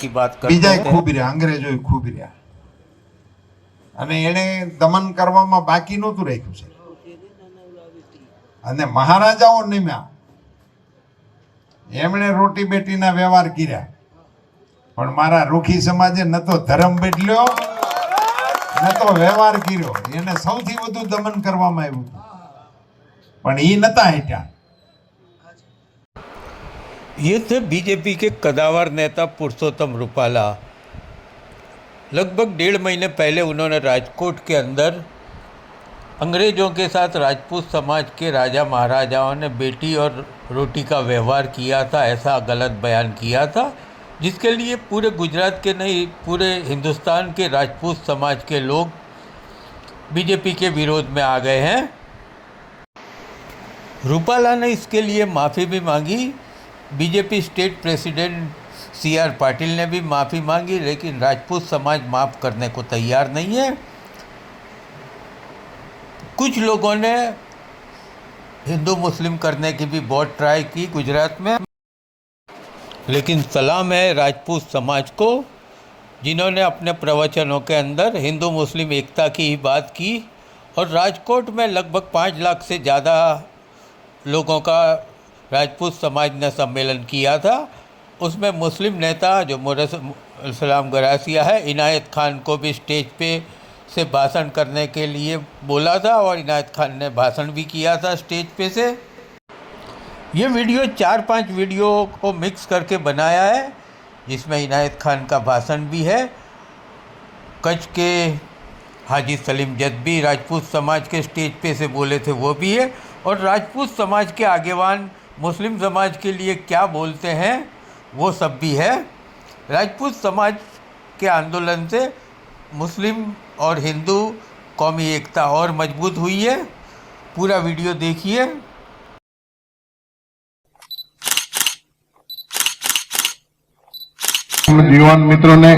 કી વાત કરી બીજા ખૂબ રહ્યા, અંગ્રેજો ખૂબ રહ્યા. અને એણે દમન કરવામાં બાકી નહોતું રાખ્યું છે. અને મહારાજાઓ નિમ્યા. એમણે રોટી બેટીના વ્યવહાર કર્યા. પણ મારા રૂખી સમાજે ન તો ધર્મ બેટલ્યો ન તો વ્યવહાર કર્યો. એને સૌથી વધુ દમન કરવામાં આવ્યું પણ એ નતા હેઠ્યા ये थे बीजेपी के कदावर नेता पुरुषोत्तम रूपाला। लगभग डेढ़ महीने पहले उन्होंने राजकोट के अंदर अंग्रेज़ों के साथ राजपूत समाज के राजा महाराजाओं ने बेटी और रोटी का व्यवहार किया था, ऐसा गलत बयान किया था, जिसके लिए पूरे गुजरात के नहीं, पूरे हिंदुस्तान के राजपूत समाज के लोग बीजेपी के विरोध में आ गए हैं। रूपाला ने इसके लिए माफ़ी भी मांगी। BJP state president C R Patil ने भी माफ़ी मांगी, लेकिन राजपूत समाज माफ़ करने को तैयार नहीं है। कुछ लोगों ने हिंदू मुस्लिम करने की भी बहुत ट्राई की गुजरात में, लेकिन सलाम है राजपूत समाज को, जिन्होंने अपने प्रवचनों के अंदर हिंदू मुस्लिम एकता की ही बात की, और राजकोट में लगभग पाँच लाख से ज़्यादा लोगों का राजपूत समाज ने सम्मेलन किया था। उसमें मुस्लिम नेता जो मुरसलाम गरासिया है, इनायत खान को भी स्टेज पे से भाषण करने के लिए बोला था और इनायत खान ने भाषण भी किया था स्टेज पे से। ये वीडियो चार पाँच वीडियो को मिक्स करके बनाया है, जिसमें इनायत खान का भाषण भी है। कच्छ के हाजी सलीम जद भी राजपूत समाज के स्टेज पे से बोले थे, वो भी है। और राजपूत समाज के आगेवान मुस्लिम समाज के लिए क्या बोलते हैं वो सब भी है राजपूत समाज के आंदोलन से मुस्लिम और हिंदू कौमी एकता और मजबूत हुई है पूरा वीडियो देखिए યુવાન મિત્રોને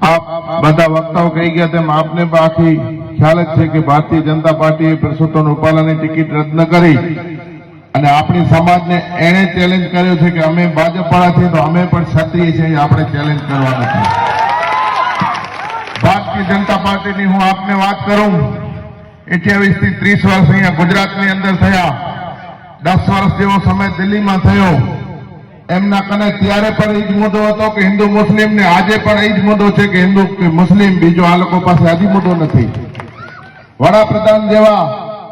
આપ બધા વક્તાઓ કહી ગયા તેમ આપને પણ આખી ખ્યાલ જ છે કે ભારતીય જનતા પાર્ટીએ પરસોત્તમ રૂપાલાની ટિકિટ રદ ન કરી અને આપણી સમાજને એણે ચેલેન્જ કર્યો છે કે અમે ભાજપવાળા છીએ તો અમે પણ ક્ષત્રિય છીએ આપણે ચેલેન્જ કરવાનું છે. ભારતીય જનતા પાર્ટીની હું આપને વાત કરું અઠ્યાવીસથી ત્રીસ વર્ષ અહીંયા ગુજરાતની અંદર થયા. દસ વર્ષ જેવો સમય દિલ્હીમાં થયો. એમના કને ત્યારે પણ એ જ મુદ્દો હતો કે હિન્દુ મુસ્લિમ ને આજે પણ એ જ મુદ્દો છે કે હિન્દુ મુસ્લિમ બીજો આ લોકો પાસે હજી મુદ્દો નથી. વડાપ્રધાન જેવા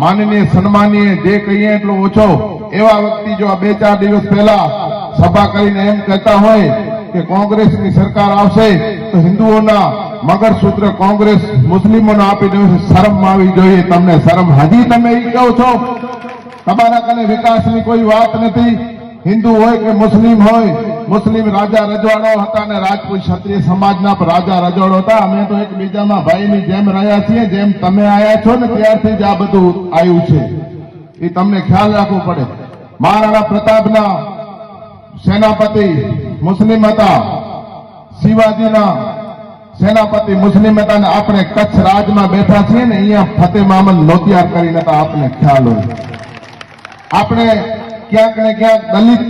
માનનીય સન્માનીય જે કહીએ એટલો ઓછો. એવા વ્યક્તિ જો આ બે ચાર દિવસ પહેલા સભા કરીને એમ કહેતા હોય કે કોંગ્રેસની સરકાર આવશે, તો હિન્દુઓના મગરસૂત્ર કોંગ્રેસ મુસ્લિમોને આપી દેવું શરમ આવી જોઈએ તમને. શરમ હજી તમે એ કહો છો? તમારા કને વિકાસની કોઈ વાત નથી? હિન્દુ હોય કે મુસ્લિમ હોય મુસ્લિમ રાજા રજવાડો હતા અને રાજપૂત ક્ષત્રિય સમાજના પણ રાજા રજવાડો હતા. અમે તો એકબીજામાં ભાઈની જેમ રહ્યા છીએ, જેમ તમે આયા છો ને ત્યારથી જ આ બધું આવ્યું છે. એ તમને ખ્યાલ રાખવો પડે. મહારાણા પ્રતાપના સેનાપતિ મુસ્લિમ હતા. શિવાજીના સેનાપતિ મુસ્લિમ હતા અને આપણે કચ્છ રાજમાં બેઠા છીએ ને અહીંયા ફતેહ મામદ લોતિયાર કરીને હતા આપને ખ્યાલ હોય. આપણે ક્યાંક ને ક્યાંક દલિત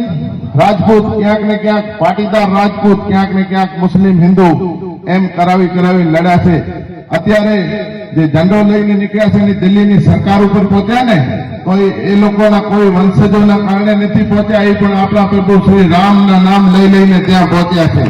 રાજપૂત ક્યાંક ને ક્યાંક, પાટીદાર રાજપૂત ક્યાંક ને ક્યાંક મુસ્લિમ હિન્દુ એમ કરાવી કરાવી લડ્યા છે. અત્યારે જે ઝંડો લઈને નીકળ્યા છે એની દિલ્હીની સરકાર ઉપર પહોંચ્યા ને તો એ- લોકોના કોઈ વંશજોના કારણે નથી પહોંચ્યા, એ પણ આપણા પ્રભુ શ્રી રામના નામ લઈ લઈને ત્યાં પહોંચ્યા છે.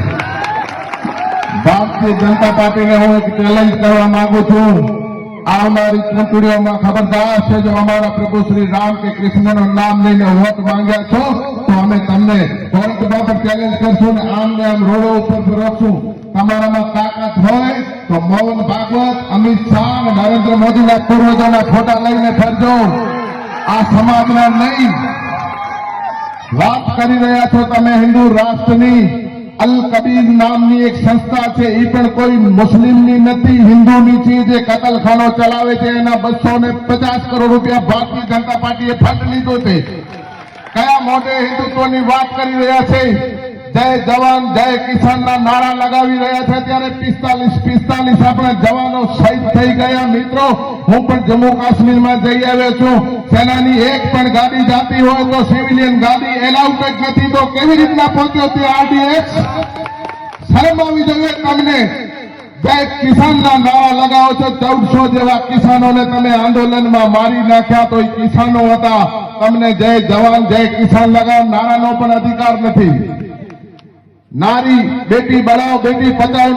ભારતીય જનતા પાર્ટીને હું એક ચેલેન્જ કરવા માંગુ છું. આ અમારી ચૂંટણીઓમાં ખબરદાર છે. જો અમારા પ્રભુ શ્રી રામ કે કૃષ્ણનું નામ લઈને વોટ માંગ્યા છો, તો અમે તમને કોર્ટમાં પણ ચેલેન્જ કરશું ને આમ ને આમ રોડો ઉપર ફેરવશું તમારામાં તાકાત હોય તો મોહન ભાગવત, અમિત શાહ નરેન્દ્ર મોદીના પૂર્વજોના ફોટા લઈને ફરજો. આ સમાજના નહીં. વાત કરી રહ્યા છો તમે હિન્દુ રાષ્ટ્રની. અલ કબીર નામની એક સંસ્થા છે એ પણ કોઈ મુસ્લિમની નથી, હિન્દુની છે, જે કતલખાનો ચલાવે છે, એના બસો ને પચાસ કરોડ રૂપિયા ભારતીય જનતા પાર્ટીએ ફંડ લીધો છે. કયા મોઢે હિન્દુત્વની વાત કરી રહ્યા છે? જય જવાન, જય કિસાનના નારા લગાવી રહ્યા છે. ત્યારે પિસ્તાલીસ પિસ્તાલીસ આપણે જવાનો શહીદ થઈ ગયા. મિત્રો, હું પણ જમ્મુ કાશ્મીરમાં જઈ આવ્યો છું. સેનાની એક પણ ગાડી જાતી હોય તો સિવિલિયન ગાડી એલાઉડ જ નથી. તો કેવી રીતના પહોંચ્યો તે આરડીએક્સ? શરમ આવી જોઈએ તમને. જય કિસાનના નારા લગાવો છો. ચૌદસો જેવા કિસાનોને તમે આંદોલનમાં મારી નાખ્યા તો એ કિસાનો હતા. તમને જય જવાન, જય કિસાન લગાવ. નારાનો પણ અધિકાર નથી. નારી, બેટી બળાવ બેટી બચાવ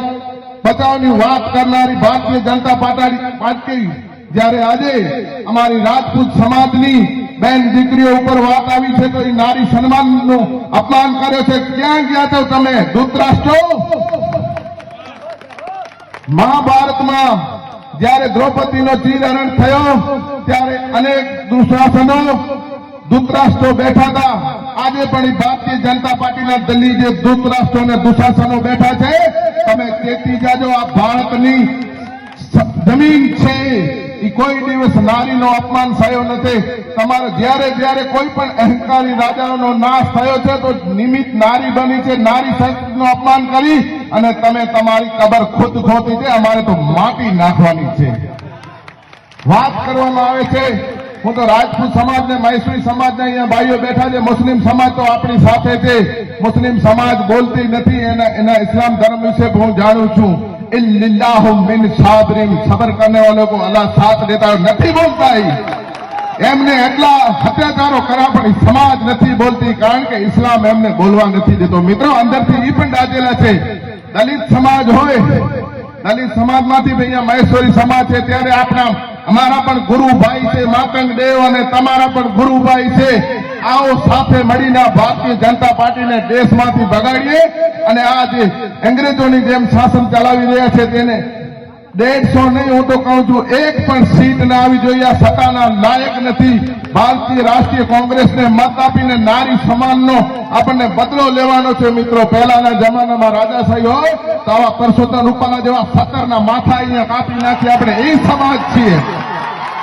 બચાવની વાત કરનારી ભારતીય જનતા પાર્ટી જ્યારે આજે અમારી રાજપૂત સમાજની બેન દીકરીઓ ઉપર વાત આવી છે તો એ નારી સન્માનનું અપમાન કર્યો છે. ક્યાં ગયા છો તમે? ધૃતરાષ્ટ્રો? મહાભારતમાં જ્યારે દ્રૌપદીનો ચીરહરણ થયો, ત્યારે અનેક દુશાસનો દૂતરાષ્ટ્રો બેઠા હતા. આજે પણ ભારતીય જનતા પાર્ટીના દલી જે દૂતરાષ્ટ્રો અને દુશાસનો બેઠા છે. તમે ચેતી જાજો, આ ભારતની જમીન છે. એ કોઈ દિવસ નારીનો અપમાન થયો નથી. તમારે જ્યારે જ્યારે કોઈ પણ અહંકારી રાજાઓનો નાશ થયો છે, તો નિમિત્ત નારી બની છે. નારી સંસ્કૃતિનું અપમાન કરી અને તમે તમારી કબર ખુદ ખોતી છે. અમારે તો માટી નાખવાની છે. વાત કરવામાં આવે છે. હું તો રાજપૂત સમાજ ને મૈસુરી સમાજ ને અહીંયા ભાઈઓ બેઠા છે, મુસ્લિમ સમાજ તો આપણી સાથે છે. મુસ્લિમ સમાજ બોલતી નથી, એના એના ઇસ્લામ ધર્મ વિશે હું જાણું છું. નથી બોલતા એમને એટલા અત્યાચારો કર્યા પણ સમાજ નથી બોલતી, કારણ કે ઇસ્લામ એમને બોલવા નથી દેતો. મિત્રો, અંદરથી એ પણ દાજેલા છે. દલિત સમાજ હોય, દલિત સમાજમાંથી અહીંયા મહેશ્વરી સમાજ છે, ત્યારે આપણા અમારા પણ ગુરુભાઈ છે માતંગ દેવ અને તમારા પણ ગુરુભાઈ છે. આવો સાથે મળીને ભારતીય જનતા પાર્ટીને દેશમાંથી ભગાડીએ અને આ જે અંગ્રેજોની જેમ શાસન ચલાવી રહ્યા છે તેને દેડસો નહીં હું તો કહું છું, એક પણ સીટ ના આવી જોઈએ, આ સત્તાના લાયક નથી. ભારતીય રાષ્ટ્રીય કોંગ્રેસને મત આપીને નારી સમાનનો આપણને બદલો લેવાનો છે મિત્રો. પહેલાના જમાનામાં રાજાશાહી હોય, તો આવા પરસોત્તમ રૂપાલા જેવા સત્તરના માથા અહીંયા કાપી નાખી. આપણે એ સમાજ છીએ.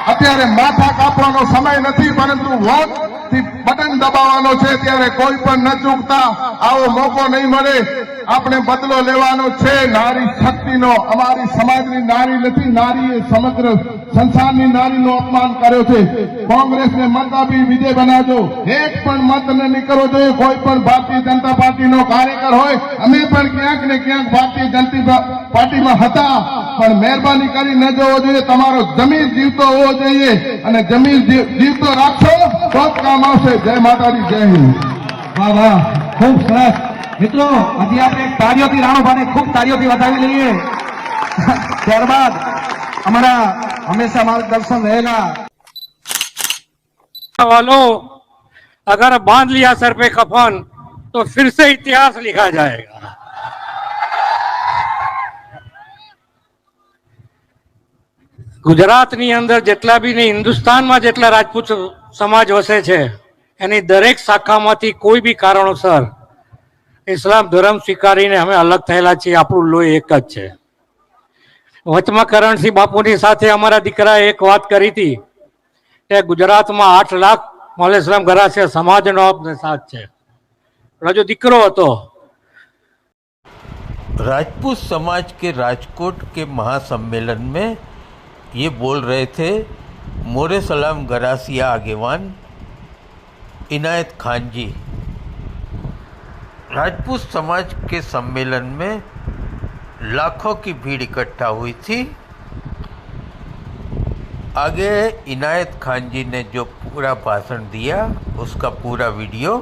અત્યારે માથા કાપવાનો સમય નથી પરંતુ વોટ બટન દબાવવાનો છે, ત્યારે કોઈ પણ ન ચૂકતા. આવો મોકો નહીં મળે. આપણે બદલો લેવાનો છે. નારી શક્તિનો, અમારી સમાજની નારી નથી, નારીએ સમગ્ર સંસારની નારીનો અપમાન કર્યો છે. કોંગ્રેસને મત આપી વિજય બનાવજો. એક પણ મત ન નીકળવો જોઈએ. કોઈ પણ ભારતીય જનતા પાર્ટીનો કાર્યકર હોય, અમે પણ ક્યાંક ને ક્યાંક ભારતીય જનતા પાર્ટીમાં હતા. પણ મહેરબાની કરી ન જવો જોઈએ. તમારો જમીન જીવતો હોવો જોઈએ. અને જમીન જીવતો રાખશો તો જ કામ આવશે જય માતાજી જય હિન્દ વાહ વાહ ખૂબ સરસ મિત્રો હજી આપણે તાળીઓથી રાણોભાને ખૂબ તાળીઓથી વધાવી લઈએ ત્યારબાદ અમારા હંમેશા માર્ગદર્શન રહેલા वालों अगर बांध लिया सर पे कफन तो फिर से इतिहास लिखा जाएगा ગુજરાતની અંદર જેટલા બી ને હિન્દુસ્તાનમાં જેટલા રાજપૂત સમાજ વસે છે એની દરેક શાખામાંથી કોઈ બી કારણોસર ઇસ્લામ ધર્મ સ્વીકારીને અમે અલગ થયેલા છીએ આપણું લોહી એક જ છે વચમાં કરણસિંહ બાપુની સાથે અમારા દીકરાએ એક વાત કરી હતી કે ગુજરાતમાં આઠ લાખ મોલેશ્વરમ ગરાસિયા સમાજનો આપને સાથ છે રજો દીકરો હતો राजपूत समाज के राजकोट के महासम्मेलन में ये बोल रहे थे मोरे सलाम गरासिया आगेवान, इनायत खान जी। राजपूत समाज के सम्मेलन में लाखों की भीड़ इकट्ठा हुई थी। आगे इनायत खान जी ने जो पूरा भाषण दिया, उसका पूरा वीडियो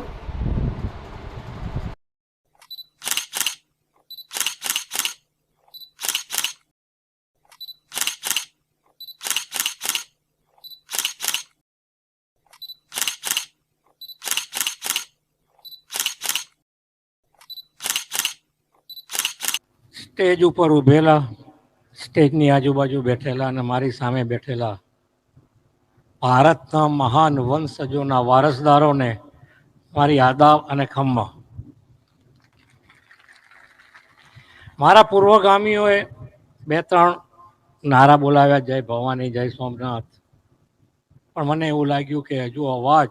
સ્ટેજ ઉપર ઊભેલા સ્ટેજની આજુબાજુ બેઠેલા અને મારી સામે બેઠેલા ભારતના મહાન વંશજોના વારસદારોને મારી આદાબ અને ખમ્મા. મારા પૂર્વગામીઓએ બે ત્રણ નારા બોલાવ્યા, જય ભવાની, જય સોમનાથ. પણ મને એવું લાગ્યું કે હજુ અવાજ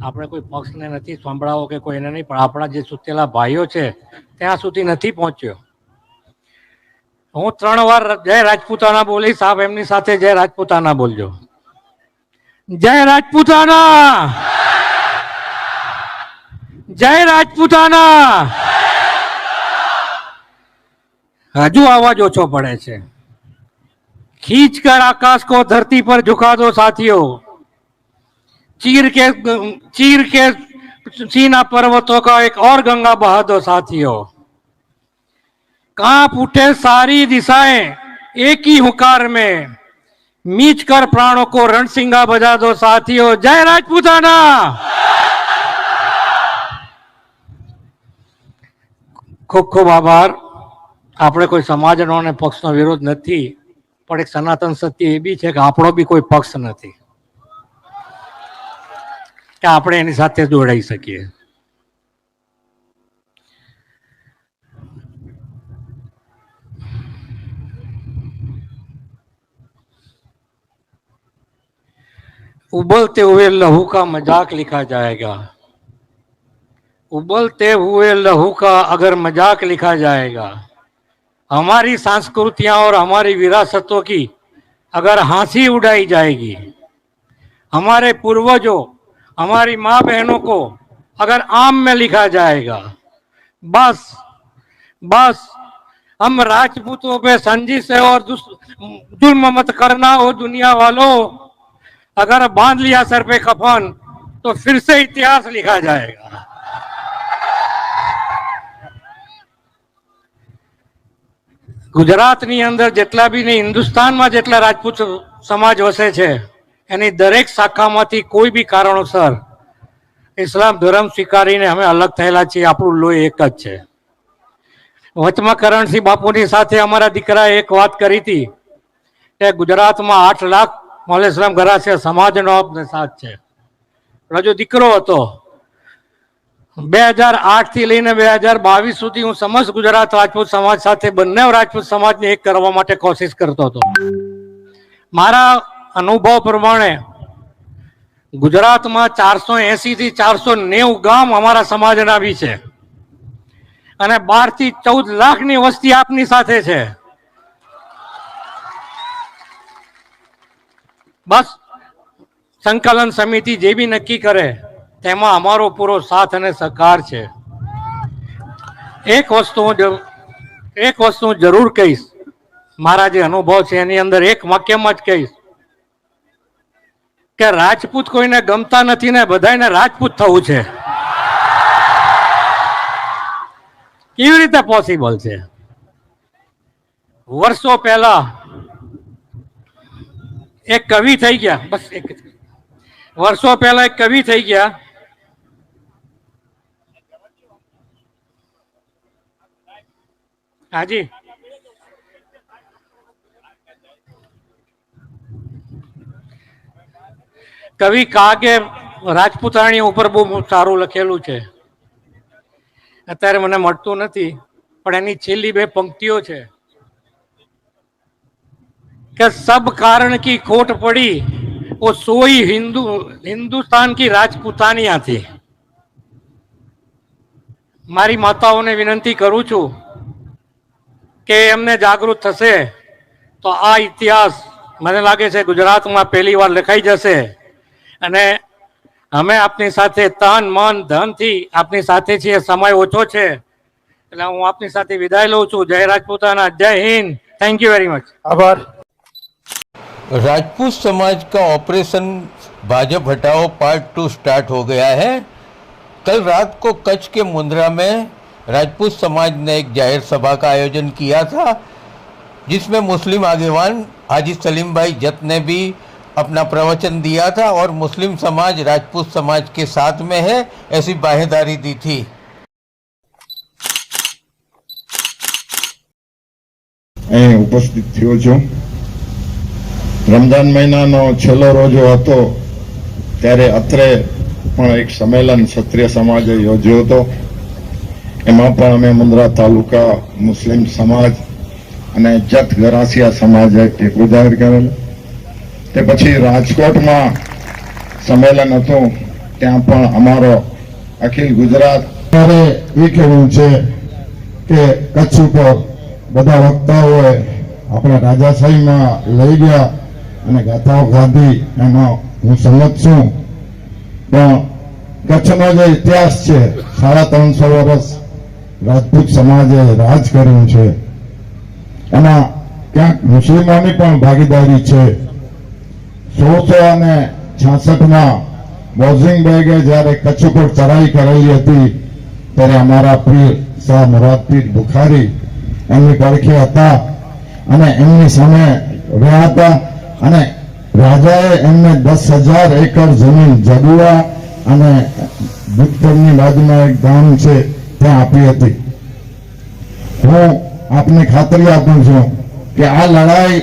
આપણે કોઈ પક્ષને નથી સંભળાવો કે કોઈને નહીં, પણ આપણા જે સુતેલા ભાઈઓ છે, ત્યાં સુધી નથી પહોંચ્યો. હું ત્રણ વાર જય રાજપૂતાના બોલીશ આપ એમની સાથે જય રાજપૂતાના બોલજો જય રાજપૂતાના જય રાજપૂતાના હજુ અવાજ ઓછો પડે છે खींच कर आकाश को धरती पर झुका दो साथियों चीर के चीर के सीना पर्वतों का एक और गंगा बहा दो साथियों कांप उठे सारी दिशाएं एक ही हुकार में मीच कर प्राणों को रणसिंगा बजा दो साथियों जय राजपूताना ખૂબ ખૂબ આભાર આપણે કોઈ સમાજનો અને પક્ષનો વિરોધ નથી પણ એક સનાતન સત્ય એ બી છે કે આપણો બી કોઈ પક્ષ નથી કે આપણે એની સાથે જોડાઈ શકીએ उबलते हुए लहू का मज़ाक लिखा जाएगा। उबलते हुए लहू का अगर मज़ाक लिखा जाएगा, हमारी संस्कृतियाँ और हमारी विरासतों की अगर हँसी उड़ाई जाएगी, हमारे पूर्वजों, हमारी माँ बहनों को अगर आम में लिखा जाएगा, बस बस, हम राजपूतों पे संजिश है और जुल्म मत करना हो दुनिया वालों। अगर बांध लिया सर पे कफन तो फिर से इतिहास लिखा जाएगा ગુજરાતની અંદર જેટલા બી ને હિન્દુસ્તાનમાં જેટલા રાજપૂત સમાજ વસે છે એની દરેક શાખામાંથી કોઈ બી કારણોસર ઇસ્લામ ધર્મ સ્વીકારીને અમે અલગ થયેલા છીએ આપણું લોહી એક જ છે વચમાં કરણસિંહ બાપુની સાથે અમારા દીકરાએ એક વાત કરી હતી કે ગુજરાતમાં આઠ લાખ મોલે ઇસ્લામ છે, સમાજનો આપને સાથ છે. રજો દીકરો હતો. બે હજાર આઠથી લઈને બે હજાર બાવીસ સુધી હું સમસ્ત ગુજરાત રાજપૂત સમાજ સાથે બંને રાજપૂત સમાજને એક કરવા માટે કોશિશ કરતો હતો. મારા અનુભવ પ્રમાણે ગુજરાતમાં ચારસો એસી થી ચારસો નેવું ગામ અમારા સમાજના બી છે. અને બારથી ચૌદ લાખની વસ્તી આપની સાથે છે. બસ. સંકલન સમિતિ જે બી નક્કી કરે, તેમાં અમારો પૂરો સાથ અને સહકાર છે. એક વસ્તુ હું એક વસ્તુ જરૂર કહીશ. મારા જે અનુભવ છે એની અંદર એક વાક્યમાં જ કહીશ. કે રાજપૂત કોઈને ગમતા નથી ને બધાને રાજપૂત થવું છે. કેવી રીતે પોસિબલ છે? વર્ષો પહેલા એક કવિ થઈ ગયા. બસ એક વર્ષો પહેલા એક કવિ થઈ ગયા. હાજી. કવિ કાગે રાજપૂતાણી ઉપર બહુ સારું લખેલું છે. અત્યારે મને મળતું નથી, પણ એની છેલ્લી બે પંક્તિઓ છે. કે सब कारण की खोट पड़ी वो सोई हिंदू हिंदुस्तान की રાજપૂતાનિયા थी મારી માતાઓને વિનંતી કરું છું કે એમને જાગૃત થશે તો આ ઇતિહાસ મને લાગે છે ગુજરાતમાં પહેલી વાર લખાઈ જશે અને અમે આપની સાથે તન મન ધનથી આપની સાથે છીએ સમય ઓછો છે એટલે હું આપની સાથે વિદાય લઉં છું જય રાજપૂતાના જય Hind thank you very much આભાર राजपूत समाज का ऑपरेशन भाजप हटाओ पार्ट टू स्टार्ट हो गया है। कल रात को कच्छ के मुंद्रा में राजपूत समाज ने एक ज़ाहिर सभा का आयोजन किया था, जिसमें मुस्लिम आगेवान हाजी सलीम भाई जत ने भी अपना प्रवचन दिया था और मुस्लिम समाज राजपूत समाज के साथ में है, ऐसी बाहेदारी दी थी। उपस्थित थियो રમજાન મહિનાનો છેલ્લો રોજો હતો, ત્યારે અત્રે પણ એક સંમેલન ક્ષત્રિય સમાજે યોજ્યો હતો. એમાં પણ અમે મુન્દ્રા તાલુકા મુસ્લિમ સમાજ અને જત ગરાસિયા સમાજે ટેકો જાહેર કરેલો. તે પછી રાજકોટમાં સંમેલન હતું, ત્યાં પણ અમારો અખિલ ગુજરાત મારે એ કહેવું છે કે કચ્છ ઉપર બધા વક્તાઓએ આપણા રાજાશાહીમાં લઈ ગયા. અને ગાથાઓ ગાંધી એનો હું સંમત છું. પણ કચ્છનો જે ઇતિહાસ છે, સાડા ત્રણસો વર્ષ રાજપૂત સમાજે રાજ કર્યું છે. એમાં ક્યાંક મુસ્લિમોની પણ ભાગીદારી છે. સોળસો અને છાસઠમાં બોઝિંગ બેગે જ્યારે કચ્છ ઉપર ચડાઈ કરાવી હતી, ત્યારે અમારા પીર શાહ મુરાદપીર બુખારી એમની પડખે હતા અને એમની સામે રહ્યા હતા. અને રાજાએ એમને દસ હજાર એકર જમીન જડુઆ અને ભૂતપુરની બાજુમાં એક ગામ છે, ત્યાં આપી હતી. હું આપને ખાતરી આપું છું કે આ લડાઈ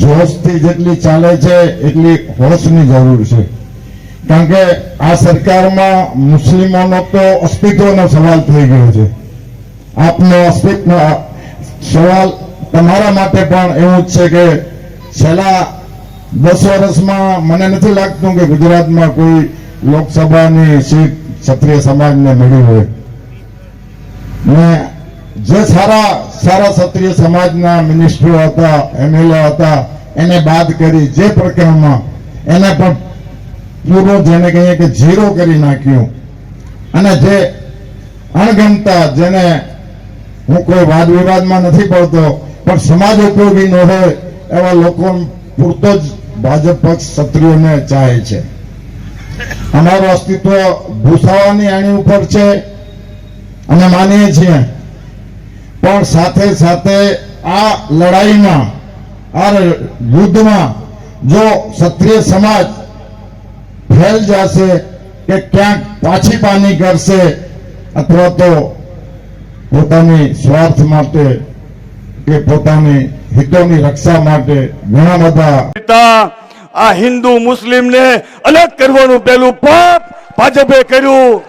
જોશથી જેટલી ચાલે છે, એટલી હોશની જરૂર છે. કારણ કે આ સરકારમાં મુસ્લિમોનો તો અસ્તિત્વનો સવાલ થઈ ગયો છે. આપનો અસ્તિત્વ, સવાલ તમારા માટે પણ એવું જ છે કે છેલ્લા દસ વર્ષમાં મને નથી લાગતું કે ગુજરાતમાં કોઈ લોકસભાની સીટ ક્ષત્રિય સમાજને મળી હોય. ને જે સારા સારા ક્ષત્રિય સમાજના મિનિસ્ટરો હતા એમએલએ હતા, એને બાદ કરી જે પ્રકરણમાં એને પણ પૂરો જેને કહીએ કે ઝીરો કરી નાખ્યું. અને જે અણગમતા જેને હું કોઈ વાદ વિવાદમાં નથી પડતો, પણ સમાજ ઉપયોગી ન હોય એવા લોકો પૂરતો જ ભાજપ પક્ષ ક્ષત્રિયોને ચાહે છે. અમારું અસ્તિત્વ ભૂસાવાની આણી ઉપર છે અમે માનીએ છીએ. પણ સાથે સાથે આ લડાઈમાં, આ યુદ્ધમાં જો ક્ષત્રિય સમાજ ફેલ જશે કે ક્યાંક પાછી પાની કરશે અથવા તો પોતાની સ્વાર્થ માટે કે પોતાની હિતોની રક્ષા માટે ઘણા બધા આ હિન્દુ મુસ્લિમને અલગ કરવાનું પેલું પાપ ભાજપે કર્યું.